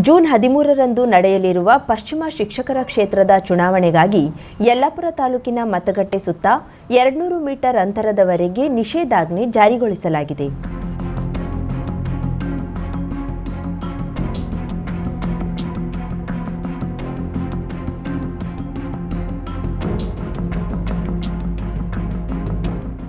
June ಹದಿಮೂರರಂದು ನಡೆಯಲಿರುವ ಪಶ್ಚಿಮ ಶಿಕ್ಷಕರ ಕ್ಷೇತ್ರದ ಚುನಾವಣೆಗಾಗಿ ಯಲ್ಲಾಪುರ ತಾಲೂಕಿನ ಮತಗಟ್ಟೆ ಸುತ್ತ ಎರಡ್ನೂರು ಮೀಟರ್ ಅಂತರದವರೆಗೆ ನಿಷೇಧಾಜ್ಞೆ ಜಾರಿಗೊಳಿಸಲಾಗಿದೆ.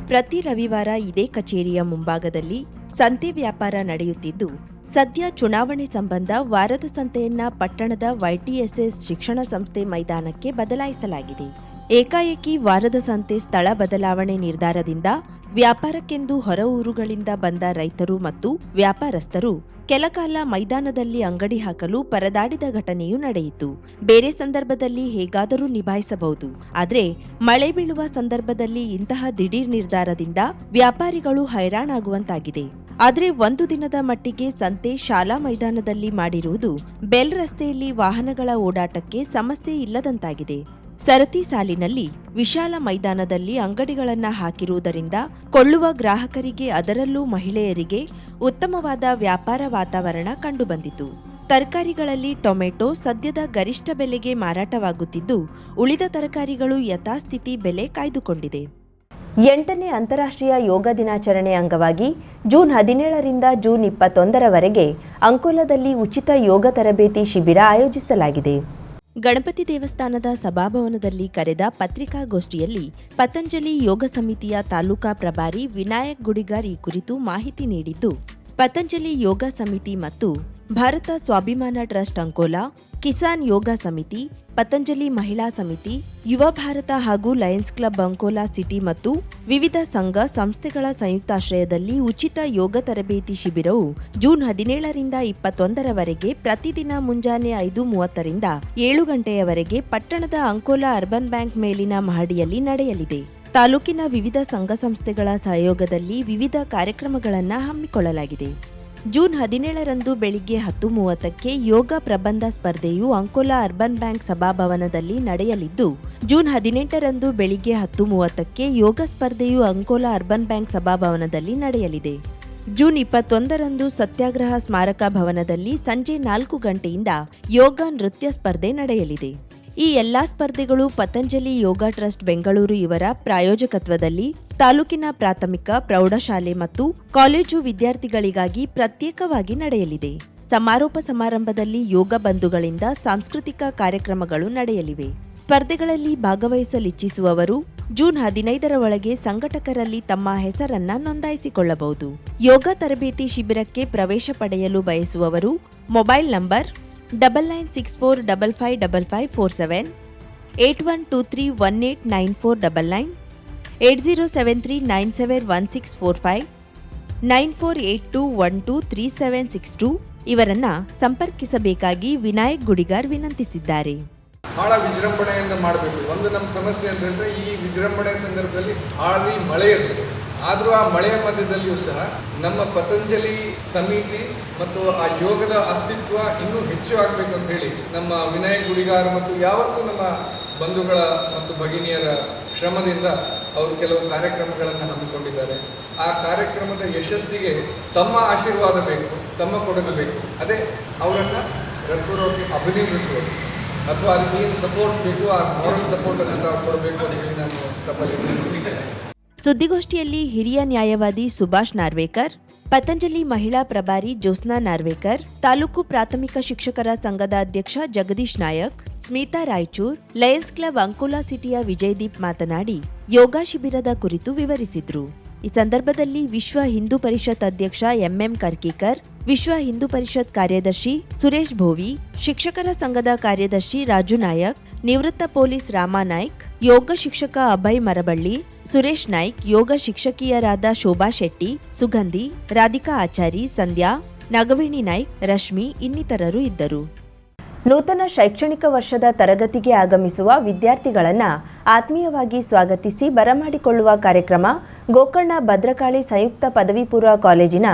ಪ್ರತಿ ರವಿವಾರ ಇದೇ ಕಚೇರಿಯ ಮುಂಭಾಗದಲ್ಲಿ ಸಂತೆ ವ್ಯಾಪಾರ ನಡೆಯುತ್ತಿದ್ದು ಸದ್ಯ ಚುನಾವಣೆ ಸಂಬಂಧ ವಾರದ ಸಂತೆಯನ್ನ ಪಟ್ಟಣದ ವೈಟಿಎಸ್ಎಸ್ ಶಿಕ್ಷಣ ಸಂಸ್ಥೆ ಮೈದಾನಕ್ಕೆ ಬದಲಾಯಿಸಲಾಗಿದೆ. ಏಕಾಏಕಿ ವಾರದ ಸಂತೆ ಸ್ಥಳ ಬದಲಾವಣೆ ನಿರ್ಧಾರದಿಂದ ವ್ಯಾಪಾರಕ್ಕೆಂದು ಹೊರ ಊರುಗಳಿಂದ ಬಂದ ರೈತರು ಮತ್ತು ವ್ಯಾಪಾರಸ್ಥರು ಕೆಲಕಾಲ ಮೈದಾನದಲ್ಲಿ ಅಂಗಡಿ ಹಾಕಲು ಪರದಾಡಿದ ಘಟನೆಯೂ ನಡೆಯಿತು. ಬೇರೆ ಸಂದರ್ಭದಲ್ಲಿ ಹೇಗಾದರೂ ನಿಭಾಯಿಸಬಹುದು. ಆದರೆ, ಮಳೆ ಬೀಳುವ ಸಂದರ್ಭದಲ್ಲಿ ಇಂತಹ ದಿಢೀರ್ ನಿರ್ಧಾರದಿಂದ ವ್ಯಾಪಾರಿಗಳು ಹೈರಾಣಾಗುವಂತಾಗಿದೆ. ಆದರೆ, ಒಂದು ದಿನದ ಮಟ್ಟಿಗೆ ಸಂತೆ ಶಾಲಾ ಮೈದಾನದಲ್ಲಿ ಮಾಡಿರುವುದು, ಬೆಲ್ ರಸ್ತೆಯಲ್ಲಿ ವಾಹನಗಳ ಓಡಾಟಕ್ಕೆ ಸಮಸ್ಯೆ ಇಲ್ಲದಂತಾಗಿದೆ. ಸರತಿ ಸಾಲಿನಲ್ಲಿ ವಿಶಾಲ ಮೈದಾನದಲ್ಲಿ ಅಂಗಡಿಗಳನ್ನು ಹಾಕಿರುವುದರಿಂದ ಕೊಳ್ಳುವ ಗ್ರಾಹಕರಿಗೆ ಅದರಲ್ಲೂ ಮಹಿಳೆಯರಿಗೆ ಉತ್ತಮವಾದ ವ್ಯಾಪಾರ ವಾತಾವರಣ ಕಂಡುಬಂದಿತು. ತರಕಾರಿಗಳಲ್ಲಿ ಟೊಮೆಟೊ ಸದ್ಯದ ಗರಿಷ್ಠ ಬೆಲೆಗೆ ಮಾರಾಟವಾಗುತ್ತಿದ್ದು, ಉಳಿದ ತರಕಾರಿಗಳು ಯಥಾಸ್ಥಿತಿ ಬೆಲೆ ಕಾಯ್ದುಕೊಂಡಿದೆ. ಎಂಟನೇ ಅಂತಾರಾಷ್ಟ್ರೀಯ ಯೋಗ ದಿನಾಚರಣೆ ಅಂಗವಾಗಿ ಜೂನ್ ಹದಿನೇಳರಿಂದ ಜೂನ್ ಇಪ್ಪತ್ತೊಂದರವರೆಗೆ ಅಂಕೋಲದಲ್ಲಿ ಉಚಿತ ಯೋಗ ತರಬೇತಿ ಶಿಬಿರ ಆಯೋಜಿಸಲಾಗಿದೆ. ಗಣಪತಿ ದೇವಸ್ಥಾನದ ಸಭಾಭವನದಲ್ಲಿ ಕರೆದ ಪತ್ರಿಕಾಗೋಷ್ಠಿಯಲ್ಲಿ ಪತಂಜಲಿ ಯೋಗ ಸಮಿತಿಯ ತಾಲೂಕಾ ಪ್ರಭಾರಿ ವಿನಾಯಕ್ ಗುಡಿಗಾರ್ ಈ ಕುರಿತು ಮಾಹಿತಿ ನೀಡಿದ್ದು, ಪತಂಜಲಿ ಯೋಗ ಸಮಿತಿ ಮತ್ತು ಭಾರತ ಸ್ವಾಭಿಮಾನ ಟ್ರಸ್ಟ್ ಅಂಕೋಲಾ, ಕಿಸಾನ್ ಯೋಗ ಸಮಿತಿ, ಪತಂಜಲಿ ಮಹಿಳಾ ಸಮಿತಿ, ಯುವ ಭಾರತ ಹಾಗೂ ಲಯನ್ಸ್ ಕ್ಲಬ್ ಅಂಕೋಲಾ ಸಿಟಿ ಮತ್ತು ವಿವಿಧ ಸಂಘ ಸಂಸ್ಥೆಗಳ ಸಂಯುಕ್ತಾಶ್ರಯದಲ್ಲಿ ಉಚಿತ ಯೋಗ ತರಬೇತಿ ಶಿಬಿರವು ಜೂನ್ ಹದಿನೇಳರಿಂದ ಇಪ್ಪತ್ತೊಂದರವರೆಗೆ ಪ್ರತಿದಿನ ಮುಂಜಾನೆ ಐದು ಮೂವತ್ತರಿಂದ ಏಳು ಗಂಟೆಯವರೆಗೆ ಪಟ್ಟಣದ ಅಂಕೋಲಾ ಅರ್ಬನ್ ಬ್ಯಾಂಕ್ ಮೇಲಿನ ಮಹಡಿಯಲ್ಲಿ ನಡೆಯಲಿದೆ. ತಾಲೂಕಿನ ವಿವಿಧ ಸಂಘ ಸಂಸ್ಥೆಗಳ ಸಹಯೋಗದಲ್ಲಿ ವಿವಿಧ ಕಾರ್ಯಕ್ರಮಗಳನ್ನು ಹಮ್ಮಿಕೊಳ್ಳಲಾಗಿದೆ. ಜೂನ್ ಹದಿನೇಳರಂದು ಬೆಳಿಗ್ಗೆ ಹತ್ತು ಮೂವತ್ತಕ್ಕೆ ಯೋಗ ಪ್ರಬಂಧ ಸ್ಪರ್ಧೆಯು ಅಂಕೋಲಾ ಅರ್ಬನ್ ಬ್ಯಾಂಕ್ ಸಭಾಭವನದಲ್ಲಿ ನಡೆಯಲಿದ್ದು, ಜೂನ್ ಹದಿನೆಂಟರಂದು ಬೆಳಿಗ್ಗೆ ಹತ್ತು ಮೂವತ್ತಕ್ಕೆ ಯೋಗ ಸ್ಪರ್ಧೆಯು ಅಂಕೋಲಾ ಅರ್ಬನ್ ಬ್ಯಾಂಕ್ ಸಭಾಭವನದಲ್ಲಿ ನಡೆಯಲಿದೆ. ಜೂನ್ ಇಪ್ಪತ್ತೊಂದರಂದು ಸತ್ಯಾಗ್ರಹ ಸ್ಮಾರಕ ಭವನದಲ್ಲಿ ಸಂಜೆ ನಾಲ್ಕು ಗಂಟೆಯಿಂದ ಯೋಗ ನೃತ್ಯ ಸ್ಪರ್ಧೆ ನಡೆಯಲಿದೆ. ಈ ಎಲ್ಲಾ ಸ್ಪರ್ಧೆಗಳು ಪತಂಜಲಿ ಯೋಗ ಟ್ರಸ್ಟ್ ಬೆಂಗಳೂರು ಇವರ ಪ್ರಾಯೋಜಕತ್ವದಲ್ಲಿ ತಾಲೂಕಿನ ಪ್ರಾಥಮಿಕ, ಪ್ರೌಢಶಾಲೆ ಮತ್ತು ಕಾಲೇಜು ವಿದ್ಯಾರ್ಥಿಗಳಿಗಾಗಿ ಪ್ರತ್ಯೇಕವಾಗಿ ನಡೆಯಲಿದೆ. ಸಮಾರೋಪ ಸಮಾರಂಭದಲ್ಲಿ ಯೋಗ ಬಂಧುಗಳಿಂದ ಸಾಂಸ್ಕೃತಿಕ ಕಾರ್ಯಕ್ರಮಗಳು ನಡೆಯಲಿವೆ. ಸ್ಪರ್ಧೆಗಳಲ್ಲಿ ಭಾಗವಹಿಸಲಿಚ್ಛಿಸುವವರು ಜೂನ್ ಹದಿನೈದರ ಒಳಗೆ ಸಂಘಟಕರಲ್ಲಿ ತಮ್ಮ ಹೆಸರನ್ನ ನೋಂದಾಯಿಸಿಕೊಳ್ಳಬಹುದು. ಯೋಗ ತರಬೇತಿ ಶಿಬಿರಕ್ಕೆ ಪ್ರವೇಶ ಪಡೆಯಲು ಬಯಸುವವರು mobile number double nine six four double five double five four seven eight one two three one eight nine four double nine eight zero seven three nine seven one six four five nine four eight two one two three seven six two ಇವರನ್ನು ಸಂಪರ್ಕಿಸಬೇಕಾಗಿ ವಿನಾಯಕ್ ಗುಡಿಗಾರ್ ವಿನಂತಿಸಿದ್ದಾರೆ. ಭಾಳ ವಿಜೃಂಭಣೆಯಿಂದ ಮಾಡಬೇಕು. ಒಂದು ನಮ್ಮ ಸಮಸ್ಯೆ ಅಂತಂದರೆ ಈ ವಿಜೃಂಭಣೆ ಸಂದರ್ಭದಲ್ಲಿ ಹಾಳಿ ಮಳೆ ಇರ್ತದೆ. ಆದರೂ ಆ ಮಳೆಯ ಮಧ್ಯದಲ್ಲಿಯೂ ಸಹ ನಮ್ಮ ಪತಂಜಲಿ ಸಮಿತಿ ಮತ್ತು ಆ ಯೋಗದ ಅಸ್ತಿತ್ವ ಇನ್ನೂ ಹೆಚ್ಚು ಆಗಬೇಕು ಅಂತ ಹೇಳಿ ನಮ್ಮ ವಿನಯ ಗುಡಿಗಾರ ಮತ್ತು ಯಾವತ್ತೂ ನಮ್ಮ ಬಂಧುಗಳ ಮತ್ತು ಭಗಿನಿಯರ ಶ್ರಮದಿಂದ ಅವರು ಕೆಲವು ಕಾರ್ಯಕ್ರಮಗಳನ್ನು ಹಮ್ಮಿಕೊಂಡಿದ್ದಾರೆ. ಆ ಕಾರ್ಯಕ್ರಮದ ಯಶಸ್ಸಿಗೆ ತಮ್ಮ ಆಶೀರ್ವಾದ ಬೇಕು, ತಮ್ಮ ಕೊಡುಗೆ ಬೇಕು. ಅದೇ ಅವರನ್ನು ಹೃತ್ಪೂರ್ವಕ ಅಭಿನಂದಿಸುವುದು. ಅಥವಾ ಅದಕ್ಕೆ ಏನು ಸಪೋರ್ಟ್ ಬೇಕು, ಆ ಮಾರಲ್ ಸಪೋರ್ಟನ್ನು ನಾವು ಕೊಡಬೇಕು ಅಂತ ಹೇಳಿ ನಾನು ತಮ್ಮಲ್ಲಿ ವಿನಂತಿಸ್ತೇನೆ. ಸುದ್ದಿಗೋಷ್ಠಿಯಲ್ಲಿ ಹಿರಿಯ ನ್ಯಾಯವಾದಿ ಸುಭಾಷ್ ನಾರ್ವೇಕರ್, ಪತಂಜಲಿ ಮಹಿಳಾ ಪ್ರಭಾರಿ ಜ್ಯೋತ್ಸ್ನಾ ನಾರ್ವೇಕರ್, ತಾಲೂಕು ಪ್ರಾಥಮಿಕ ಶಿಕ್ಷಕರ ಸಂಘದ ಅಧ್ಯಕ್ಷ ಜಗದೀಶ್ ನಾಯಕ್, ಸ್ಮಿತಾ ರಾಯಚೂರ್, ಲಯನ್ಸ್ ಕ್ಲಬ್ ಅಂಕೋಲಾ ಸಿಟಿಯ ವಿಜಯದೀಪ್ ಮಾತನಾಡಿ ಯೋಗ ಶಿಬಿರದ ಕುರಿತು ವಿವರಿಸಿದ್ರು. ಈ ಸಂದರ್ಭದಲ್ಲಿ ವಿಶ್ವ ಹಿಂದೂ ಪರಿಷತ್ ಅಧ್ಯಕ್ಷ ಎಂಎಂ ಕರ್ಕಿಕರ್, ವಿಶ್ವ ಹಿಂದೂ ಪರಿಷತ್ ಕಾರ್ಯದರ್ಶಿ ಸುರೇಶ್ ಭೋವಿ, ಶಿಕ್ಷಕರ ಸಂಘದ ಕಾರ್ಯದರ್ಶಿ ರಾಜು ನಾಯಕ್, ನಿವೃತ್ತ ಪೊಲೀಸ್ ರಾಮಾ ನಾಯ್ಕ್, ಯೋಗ ಶಿಕ್ಷಕ ಅಭಯ್ ಮರಬಳ್ಳಿ ಸುರೇಶ್ ನಾಯ್ಕ್, ಯೋಗ ಶಿಕ್ಷಕಿಯರಾದ ಶೋಭಾ ಶೆಟ್ಟಿ, ಸುಗಂಧಿ, ರಾಧಿಕಾ ಆಚಾರಿ, ಸಂಧ್ಯಾ, ನಾಗವೇಣಿ ನಾಯ್ಕ್, ರಶ್ಮಿ ಇನ್ನಿತರರು ಇದ್ದರು. ನೂತನ ಶೈಕ್ಷಣಿಕ ವರ್ಷದ ತರಗತಿಗೆ ಆಗಮಿಸುವ ವಿದ್ಯಾರ್ಥಿಗಳನ್ನು ಆತ್ಮೀಯವಾಗಿ ಸ್ವಾಗತಿಸಿ ಬರಮಾಡಿಕೊಳ್ಳುವ ಕಾರ್ಯಕ್ರಮ ಗೋಕರ್ಣ ಭದ್ರಕಾಳಿ ಸಂಯುಕ್ತ ಪದವಿ ಪೂರ್ವ ಕಾಲೇಜಿನ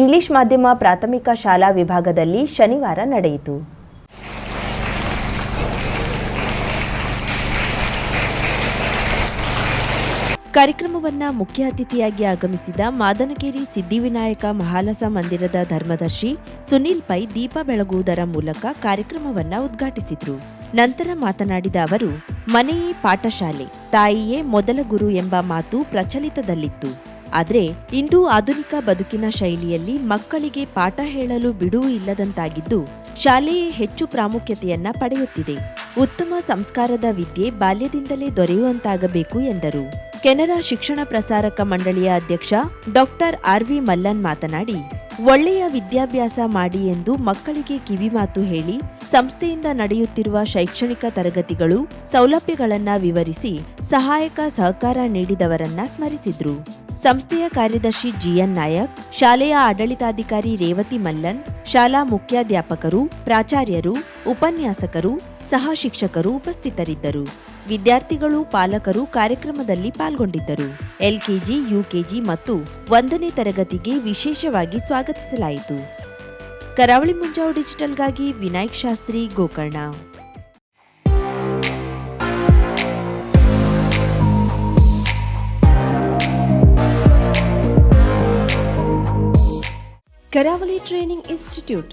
ಇಂಗ್ಲಿಷ್ ಮಾಧ್ಯಮ ಪ್ರಾಥಮಿಕ ಶಾಲಾ ವಿಭಾಗದಲ್ಲಿ ಶನಿವಾರ ನಡೆಯಿತು. ಕಾರ್ಯಕ್ರಮವನ್ನ ಮುಖ್ಯ ಅತಿಥಿಯಾಗಿ ಆಗಮಿಸಿದ ಮಾದನಕೇರಿ ಸಿದ್ಧಿವಿನಾಯಕ ಮಹಾಲಸ ಮಂದಿರದ ಧರ್ಮದರ್ಶಿ ಸುನೀಲ್ ಪೈ ದೀಪ ಬೆಳಗುವುದರ ಮೂಲಕ ಕಾರ್ಯಕ್ರಮವನ್ನ ಉದ್ಘಾಟಿಸಿದರು. ನಂತರ ಮಾತನಾಡಿದ ಅವರು, ಮನೆಯೇ ಪಾಠಶಾಲೆ, ತಾಯಿಯೇ ಮೊದಲ ಗುರು ಎಂಬ ಮಾತು ಪ್ರಚಲಿತದಲ್ಲಿತ್ತು. ಆದರೆ, ಇಂದು ಆಧುನಿಕ ಬದುಕಿನ ಶೈಲಿಯಲ್ಲಿ ಮಕ್ಕಳಿಗೆ ಪಾಠ ಹೇಳಲು ಬಿಡುವು ಇಲ್ಲದಂತಾಗಿದ್ದು, ಶಾಲೆಯೇ ಹೆಚ್ಚು ಪ್ರಾಮುಖ್ಯತೆಯನ್ನ ಪಡೆಯುತ್ತಿದೆ. ಉತ್ತಮ ಸಂಸ್ಕಾರದ ವಿದ್ಯೆ ಬಾಲ್ಯದಿಂದಲೇ ದೊರೆಯುವಂತಾಗಬೇಕು ಎಂದರು. ಕೆನರಾ ಶಿಕ್ಷಣ ಪ್ರಸಾರಕ ಮಂಡಳಿಯ ಅಧ್ಯಕ್ಷ ಡಾಕ್ಟರ್ ಆರ್ವಿ ಮಲ್ಲನ್ ಮಾತನಾಡಿ, ಒಳ್ಳೆಯ ವಿದ್ಯಾಭ್ಯಾಸ ಮಾಡಿ ಎಂದು ಮಕ್ಕಳಿಗೆ ಕಿವಿಮಾತು ಹೇಳಿ, ಸಂಸ್ಥೆಯಿಂದ ನಡೆಯುತ್ತಿರುವ ಶೈಕ್ಷಣಿಕ ತರಗತಿಗಳು ಸೌಲಭ್ಯಗಳನ್ನು ವಿವರಿಸಿ ಸಹಾಯಕ ಸಹಕಾರ ನೀಡಿದವರನ್ನ ಸ್ಮರಿಸಿದ್ರು. ಸಂಸ್ಥೆಯ ಕಾರ್ಯದರ್ಶಿ ಜಿಎನ್ ನಾಯಕ್, ಶಾಲೆಯ ಆಡಳಿತಾಧಿಕಾರಿ ರೇವತಿ ಮಲ್ಲನ್, ಶಾಲಾ ಮುಖ್ಯಾಧ್ಯಾಪಕರು, ಪ್ರಾಚಾರ್ಯರು, ಉಪನ್ಯಾಸಕರು, ಸಹ ಶಿಕ್ಷಕರು ಉಪಸ್ಥಿತರಿದ್ದರು. ವಿದ್ಯಾರ್ಥಿಗಳು, ಪಾಲಕರು ಕಾರ್ಯಕ್ರಮದಲ್ಲಿ ಪಾಲ್ಗೊಂಡಿದ್ದರು. ಎಲ್ಕೆಜಿ, ಯುಕೆಜಿ ಮತ್ತು ಒಂದನೇ ತರಗತಿಗೆ ವಿಶೇಷವಾಗಿ ಸ್ವಾಗತಿಸಲಾಯಿತು. ಕರಾವಳಿ ಮುಂಜಾವು ಡಿಜಿಟಲ್ಗಾಗಿ Vinayak Shastri, Gokarna. Karavali training institute